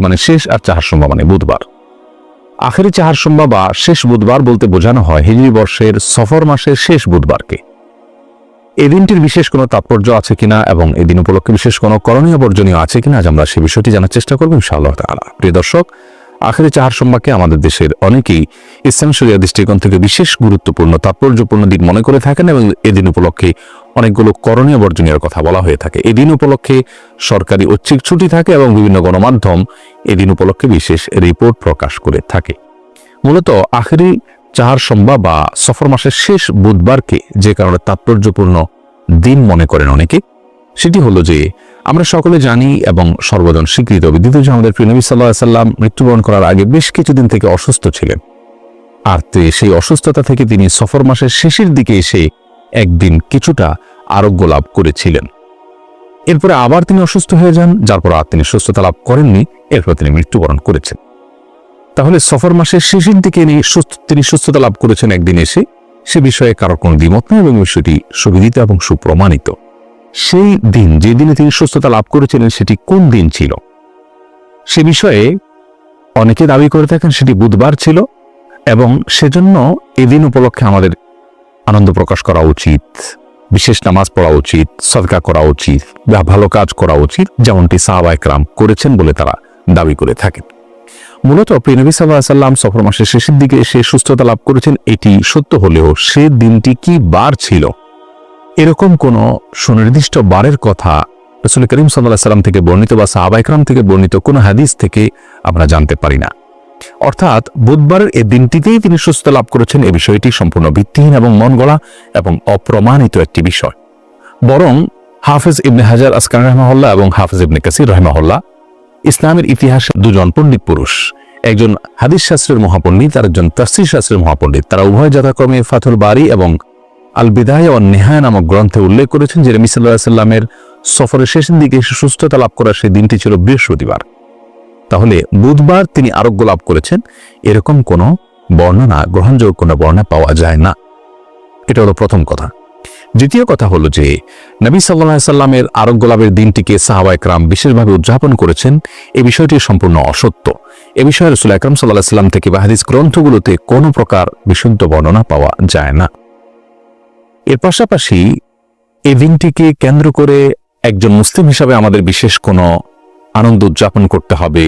মানে শেষ আর চাহার সম্ভা মানে বুধবার। আখেরি চাহার সম্ভা বা শেষ বুধবার বলতে বোঝানো হয় হিজরি বর্ষের সফর মাসের শেষ বুধবারকে। এই দিনটির বিশেষ কোনো তাৎপর্য আছে কিনা এবং এই দিন উপলক্ষে বিশেষ কোনো করণীয় বর্জনীয় আছে কিনা আজ আমরা সে বিষয়টি জানার চেষ্টা করব ইনশাআল্লাহ তাআলা। প্রিয় দর্শক, আখেরি চাহার সম্মাকে আমাদের দেশের অনেকেই ইসলাম শরিয়া দৃষ্টিকোণ থেকে বিশেষ গুরুত্বপূর্ণ, তাৎপর্যপূর্ণ দিন মনে করে থাকেন এবং এদিন উপলক্ষে অনেকগুলো করণীয় বর্জনীয় কথা বলা হয়ে থাকে। এদিন উপলক্ষে সরকারি ঐচ্ছিক ছুটি থাকে এবং বিভিন্ন গণমাধ্যম এদিন উপলক্ষে বিশেষ রিপোর্ট প্রকাশ করে থাকে। মূলত আখেরি চাহার সম্ভা বা সফর মাসের শেষ বুধবারকে যে কারণে তাৎপর্যপূর্ণ দিন মনে করেন অনেকে, সেটি হলো যে আমরা সকলে জানি এবং সর্বজন স্বীকৃত বিদ্যুৎ যে আমাদের প্রিনবী সাল্লাহ সাল্লাম মৃত্যুবরণ করার আগে বেশ কিছুদিন থেকে অসুস্থ ছিলেন। আর সেই অসুস্থতা থেকে তিনি সফর মাসের শেষের দিকে এসে একদিন কিছুটা আরোগ্য লাভ করেছিলেন। এরপরে আবার তিনি অসুস্থ হয়ে যান, যার পর আর তিনি সুস্থতা লাভ করেননি, এরপর তিনি মৃত্যুবরণ করেছেন। তাহলে সফর মাসের শেষের দিকে তিনি সুস্থতা লাভ করেছেন একদিন এসে, সে বিষয়ে কারোর কোনো দ্বিমত নেই এবং বিষয়টি সুবিদিত এবং সুপ্রমাণিত। সেই দিন, যে দিনে তিনি সুস্থতা লাভ করেছিলেন, সেটি কোন দিন ছিল? সে বিষয়ে অনেকে দাবি করে থাকেন সেটি বুধবার ছিল এবং সেজন্য এদিন উপলক্ষে আমাদের আনন্দ প্রকাশ করা উচিত। বিশেষ নামাজ পড়া উচিত, সদকা করা উচিত বা ভালো কাজ করা উচিত, যেমনটি সাহাবা একরাম করেছেন বলে তারা দাবি করে থাকেন। মূলত প্রিনবী সাল্লাহ সাল্লাম সফর মাসের শেষের দিকে এসে সুস্থতা লাভ করেছেন, এটি সত্য হলেও সে দিনটি কি বার ছিল? এরকম কোন সুনির্দিষ্ট বারের কথা রসুল করিম সাল্লাহ সাল্লাম থেকে বর্ণিত বা সাহাবাইকরাম থেকে বর্ণিত কোনো হাদিস থেকে আমরা জানতে পারি না। অর্থাৎ বুধবারের এই দিনটিতেই তিনি সুস্থ লাভ করেছেন এ বিষয়টি সম্পূর্ণ ভিত্তিহীন এবং মন গড়া এবং অপ্রমাণিত একটি বিষয়। বরং হাফেজ ইবনে হাজার আসকান রহমাহুল্লাহ এবং হাফেজ ইবনে কাসির রহমাহুল্লাহ ইসলামের ইতিহাসে দুজন পণ্ডিত পুরুষ। একজন হাদিস শাস্ত্রের মহাপণ্ডিত আর একজন তাফসির শাস্ত্রের মহাপণ্ডিত। তারা উভয় যথাক্রমে ফাথুল বাড়ি এবং আল বিদায় ও নেহায় নামক গ্রন্থে উল্লেখ করেছেন, যে রমি সাল্লাহ সাল্লামের সফরের শেষের দিকে সুস্থতা লাভ করার সেই দিনটি ছিল বৃহস্পতিবার। তাহলে বুধবার তিনি আরোগ্য লাভ করেছেন। এরকম কোনো বর্ণনা, গ্রহণযোগ্য কোনো বর্ণনা পাওয়া যায় না। এটা হলো প্রথম কথা। দ্বিতীয় কথা হলো যে, নবী সাল্লাহ সাল্লামের আরোগ্য লাভের দিনটিকে সাহাবা একরাম বিশেষভাবে উদযাপন করেছেন। এ বিষয়টি সম্পূর্ণ অসত্য। এ বিষয়ে রসুল আকরাম সাল্লাহ সাল্লাম থেকে বা হাদিস গ্রন্থগুলোতে কোনো প্রকার বিশুদ্ধ বর্ণনা পাওয়া যায় না। এর পাশাপাশি এই দিনটিকে কেন্দ্র করে একজন মুসলিম হিসাবে আমাদের বিশেষ কোনো আনন্দ উদযাপন করতে হবে,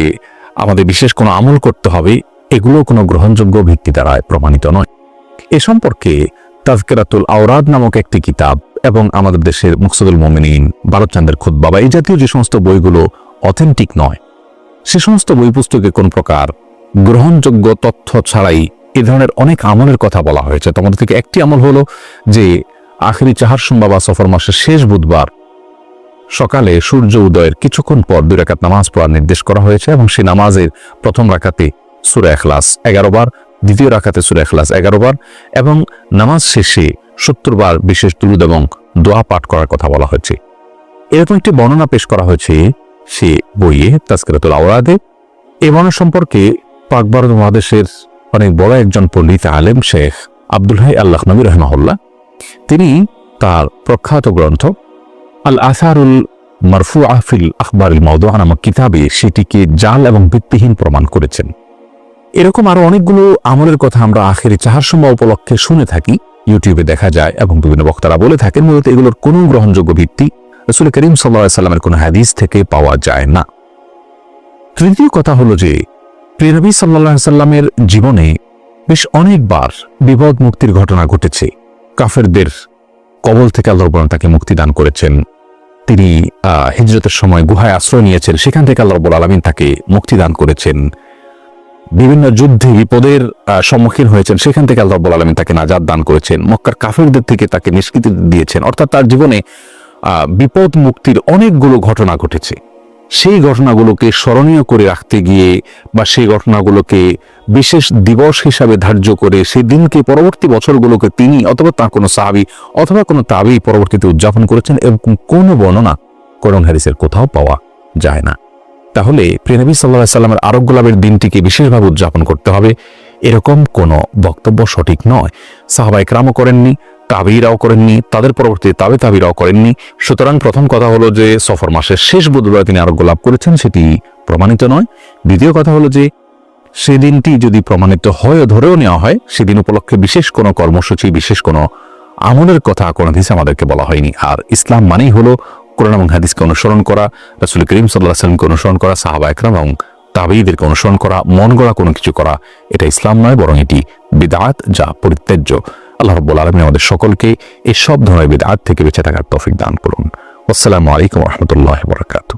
আমাদের বিশেষ কোনো আমল করতে হবে এগুলো কোনো গ্রহণযোগ্য ভিত্তি দ্বারায় প্রমাণিত নয়। এ সম্পর্কে তাজকেরাতুল আওরাদ নামক একটি কিতাব এবং আমাদের দেশের মুকসুদুল মোমিনিন ভারতচান্দের খুদ বাবা এই জাতীয় যে সমস্ত বইগুলো অথেন্টিক নয়, সে সমস্ত বই পুস্তকে কোন প্রকার গ্রহণযোগ্য তথ্য ছাড়াই এ ধরনের অনেক আমলের কথা বলা হয়েছে। তোমাদের থেকে একটি আমল হলো যে আখেরি চাহার সোমবার সফর মাসের শেষ বুধবার সকালে সূর্য উদয়ের কিছুক্ষণ পর দুই রাকাত নামাজ পড়ার নির্দেশ করা হয়েছে এবং সেই নামাজের প্রথম রাকাতে সুরা এখলাস এগারো বার দ্বিতীয় রাকাতে সুরা এখলাস এগারো বার এবং নামাজ শেষে সত্তর বার বিশেষ দুরুদ এবং দোয়া পাঠ করার কথা বলা হয়েছে। এরকম একটি বর্ণনা পেশ করা হয়েছে সে বইয়ে তাস্করাতুল আওরাদে। এ বর্ণনা সম্পর্কে পাক ভারত মহাদেশের অনেক বড় একজন পণ্ডিত আলেম শেখ আব্দুল হাই আল্লাহ নবী রহমাহুল্লাহ। তিনি তার প্রখ্যাত গ্রন্থ আল আসারুল মারফু আহফিল আখবরুল মৌদুয়া নামক কিতাবে সেটিকে জাল এবং ভিত্তিহীন প্রমাণ করেছেন। এরকম আরও অনেকগুলো আমলের কথা আমরা আখেরি চাহার সময় উপলক্ষে শুনে থাকি, ইউটিউবে দেখা যায় এবং বিভিন্ন বক্তারা বলে থাকেন, মূলত এগুলোর কোনো গ্রহণযোগ্য ভিত্তি রসুল করিম সাল্লাহ সাল্লামের কোনো হাদিস থেকে পাওয়া যায় না। তৃতীয় কথা হলো যে, প্রিয়নবী সাল্লাহ সাল্লামের জীবনে বেশ অনেকবার বিপদ মুক্তির ঘটনা ঘটেছে। কাফেরদের কবল থেকে আল্লাহ তাকে মুক্তি দান করেছেন। তিনি হিজরতের সময় গুহায় আশ্রয় নিয়েছেন, সেখান থেকে আল্লাহ রব্বুল আলমিন তাকে মুক্তি দান করেছেন। বিভিন্ন যুদ্ধে বিপদের সম্মুখীন হয়েছেন, সেখান থেকে আল্লাহ রব্বুল আলমিন তাকে নাজাদ দান করেছেন। মক্কার কাফেরদের থেকে তাকে নিষ্কৃতি দিয়েছেন। অর্থাৎ তার জীবনে বিপদ মুক্তির অনেকগুলো ঘটনা ঘটেছে। সেই ঘটনাগুলোকে স্মরণীয় করে রাখতে গিয়ে বা সেই ঘটনাগুলোকে বিশেষ দিবস হিসাবে ধার্য করে সেই দিনকে পরবর্তী বছরগুলোকে তিনি অথবা তার কোনো সাহাবি অথবা কোনো তাবি পরবর্তীতে উদযাপন করেছেন এরকম কোনো বর্ণনা করণ হ্যারিসের কোথাও পাওয়া যায় না। তাহলে প্রিয়নবী সাল্লাহ সাল্লামের আরোগ্য লাভের দিনটিকে বিশেষভাবে উদযাপন করতে হবে, এরকম কোনো বক্তব্য সঠিক নয়। সাহাবাই ক্রামও করেননি তাবিরাও করেননি, তাদের পরবর্তীতে তাবে তাবিরাও করেননি। সুতরাং প্রথম কথা হলো যে, সফর মাসের শেষ বুধবার তিনি আরোগ্য লাভ করেছেন, সেটি প্রমাণিত নয়। দ্বিতীয় কথা হলো যে, সেদিনটি যদি প্রমাণিত হয় ধরেও নেওয়া হয়, সেদিন উপলক্ষে বিশেষ কোনো কর্মসূচি, বিশেষ কোনো আমলের কথা কোনো হাদিসে আমাদেরকে বলা হয়নি। আর ইসলাম মানেই হলো কোরআন এবং হাদিসকে অনুসরণ করা, রাসুল করিম সাল্লাহ সাল্লামকে অনুসরণ করা, সাহাবা একরাম এবং তাবেইদেরকে অনুসরণ করা, মন গড়া কোনো কিছু করা, এটা ইসলাম নয়, বরং এটি বিদাত যা পরিত্যাজ্য। আল্লাহ রব্বুল আলমী আমাদের সকলকে এই সব ধরনের বিদাত থেকে বেঁচে থাকার তৌফিক দান করুন। আসসালামু আলাইকুম রহমতুল্লাহ বরকাত